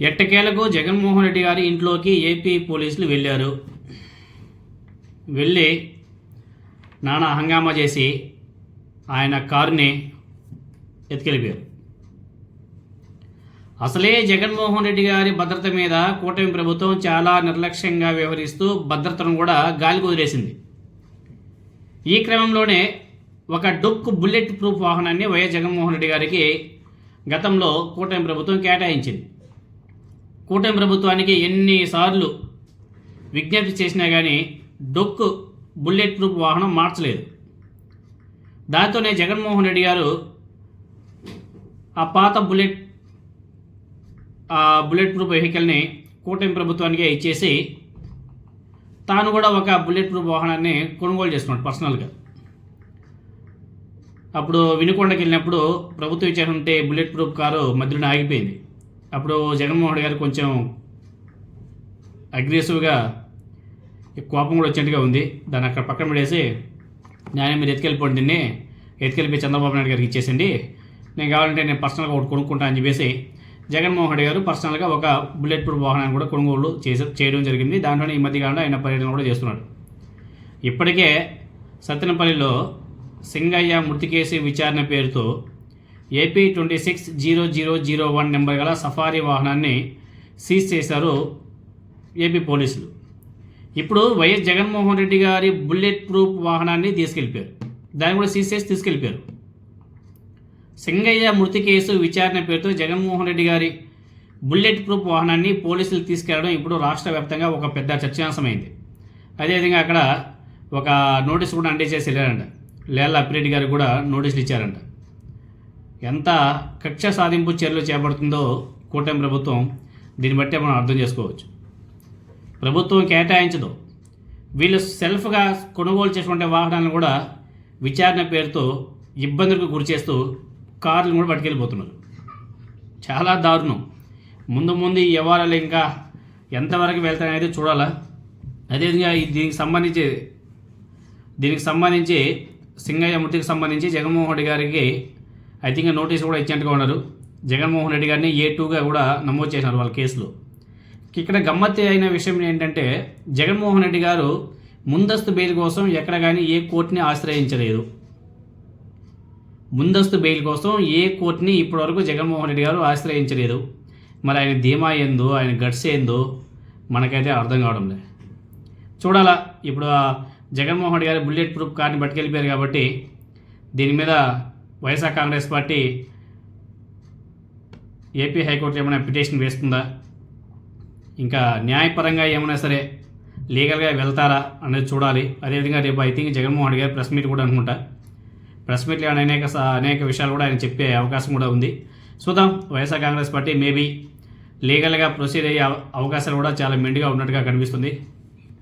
ఎట్టకేలకు జగన్మోహన్ రెడ్డి గారి ఇంట్లోకి ఏపీ పోలీసులు వెళ్ళారు. వెళ్ళి నానా హంగామా చేసి ఆయన కారుని ఎత్తుకెళ్ళిపోయారు. అసలే జగన్మోహన్ రెడ్డి గారి భద్రత మీద కూటమి ప్రభుత్వం చాలా నిర్లక్ష్యంగా వ్యవహరిస్తూ భద్రతను కూడా గాలికి వదిలేసింది. ఈ క్రమంలోనే ఒక డొక్కు బుల్లెట్ ప్రూఫ్ వాహనాన్ని వైఎస్ జగన్మోహన్ రెడ్డి గారికి గతంలో కూటమి ప్రభుత్వం కేటాయించింది. కూటమి ప్రభుత్వానికి ఎన్నిసార్లు విజ్ఞప్తి చేసినా కానీ డొక్కు బుల్లెట్ ప్రూఫ్ వాహనం మార్చలేదు. దాంతోనే జగన్మోహన్ రెడ్డి గారు ఆ పాత బుల్లెట్ ఆ బుల్లెట్ ప్రూఫ్ వెహికల్ని కూటమి ప్రభుత్వానికే ఇచ్చేసి తాను కూడా ఒక బుల్లెట్ ప్రూఫ్ వాహనాన్ని కొనుగోలు చేసుకున్నాడు పర్సనల్గా. అప్పుడు వినుకొండకి వెళ్ళినప్పుడు ప్రభుత్వం ఇచ్చేటువంటి బుల్లెట్ ప్రూఫ్ కారు మధ్యలో ఆగిపోయింది. అప్పుడు జగన్మోహన్ గారు కొంచెం అగ్రెసివ్గా కోపం కూడా వచ్చినట్టుగా ఉంది. దాన్ని అక్కడ పక్కన పడేసి నేను మీరు ఎత్తుకెళ్ళిపోండి దీన్ని ఎత్తుకెళ్ళిపోయి చంద్రబాబు నాయుడు గారికి ఇచ్చేసండి నేను కావాలంటే నేను పర్సనల్గా ఒకటి కొనుక్కుంటా అని చెప్పేసి జగన్మోహన్ రెడ్డి గారు పర్సనల్గా ఒక బుల్లెట్ ప్రూఫ్ వాహనాన్ని కూడా కొనుగోలు చేసే చేయడం జరిగింది. దాంట్లోనే ఈ మధ్యకాలంలో ఆయన పర్యటన కూడా చేస్తున్నాడు ఇప్పటికే సత్తెనపల్లిలో సింగయ్య మృతి కేసు విచారణ పేరుతో AP twenty six zero zero zero one number గల సఫారీ వాహనాన్ని సీజ్ చేశారు ఏపీ పోలీసులు. ఇప్పుడు వైఎస్ జగన్మోహన్ రెడ్డి గారి బుల్లెట్ ప్రూఫ్ వాహనాన్ని తీసుకెళ్ళిపోయారు. దాన్ని కూడా సీజ్ చేసి తీసుకెళ్ళిపోయారు. సింగయ్య మృతి కేసు విచారణ పేరుతో జగన్మోహన్ రెడ్డి గారి బుల్లెట్ ప్రూఫ్ వాహనాన్ని పోలీసులు తీసుకెళ్ళడం ఇప్పుడు రాష్ట్ర వ్యాప్తంగా ఒక పెద్ద చర్చాంశమైంది అదేవిధంగా అక్కడ ఒక నోటీస్ కూడా అందేసేసి వెళ్ళారంట. లేళ్ళ అప్పిరెడ్డి గారు కూడా నోటీసులు ఇచ్చారంట. ఎంత కక్ష సాధింపు చర్యలు చేపడుతుందో కూటమి ప్రభుత్వం దీన్ని బట్టే మనం అర్థం చేసుకోవచ్చు. ప్రభుత్వం కేటాయించదు. వీళ్ళు సెల్ఫ్గా కొనుగోలు చేసుకుంటే వాహనాలను కూడా విచారణ పేరుతో ఇబ్బందులకు గురి చేస్తూ కార్లను కూడా పట్టుకెళ్ళిపోతున్నారు. చాలా దారుణం. ముందు ముందు ఈ వ్యవహారాలు ఇంకా ఎంతవరకు వెళ్తాయనేది చూడాలా? అదేవిధంగా దీనికి సంబంధించి దీనికి సంబంధించి సింగయ్య మృతికి సంబంధించి జగన్మోహన్ రెడ్డి గారికి ఐ థింక్ నోటీస్ కూడా ఇచ్చినట్టుగా ఉన్నారు. జగన్మోహన్ రెడ్డి గారిని ఏ టూగా కూడా నమోదు చేసినారు వాళ్ళ కేసులో. ఇక్కడ గమ్మత్తు అయిన విషయం ఏంటంటే జగన్మోహన్ రెడ్డి గారు ముందస్తు బెయిల్ కోసం ఎక్కడ కానీ ఏ కోర్టుని ఆశ్రయించలేదు. ముందస్తు బెయిల్ కోసం ఏ కోర్టుని ఇప్పటివరకు జగన్మోహన్ రెడ్డి గారు ఆశ్రయించలేదు. మరి ఆయన ధీమా ఏందో ఆయన గట్స్ ఏందో మనకైతే అర్థం కావడం లేదు చూడాలా ఇప్పుడు ఆ జగన్మోహన్ రెడ్డి గారు బుల్లెట్ ప్రూఫ్ కార్ని పట్టుకెళ్ళిపోయారు కాబట్టి దీని మీద YSR Congress party AP high court ఏమైనా పిటిషన్ వేస్తుందా? ఇంకా న్యాయపరంగా ఏమైనా సరే లీగల్గా వెళ్తారా అనేది చూడాలి. అదేవిధంగా రేపు ఐ థింక్ జగన్మోహన్ రెడ్డి గారు ప్రెస్ మీట్ కూడా అనుకుంటా. ప్రెస్ మీట్లో అనేక స- అనేక విషయాలు కూడా ఆయన చెప్పే అవకాశం కూడా ఉంది. చూద్దాం. వైఎస్ఆర్ కాంగ్రెస్ పార్టీ మేబీ లీగల్గా ప్రొసీడ్ అయ్యే అవ- అవకాశాలు కూడా చాలా మెండుగా ఉన్నట్టుగా కనిపిస్తుంది.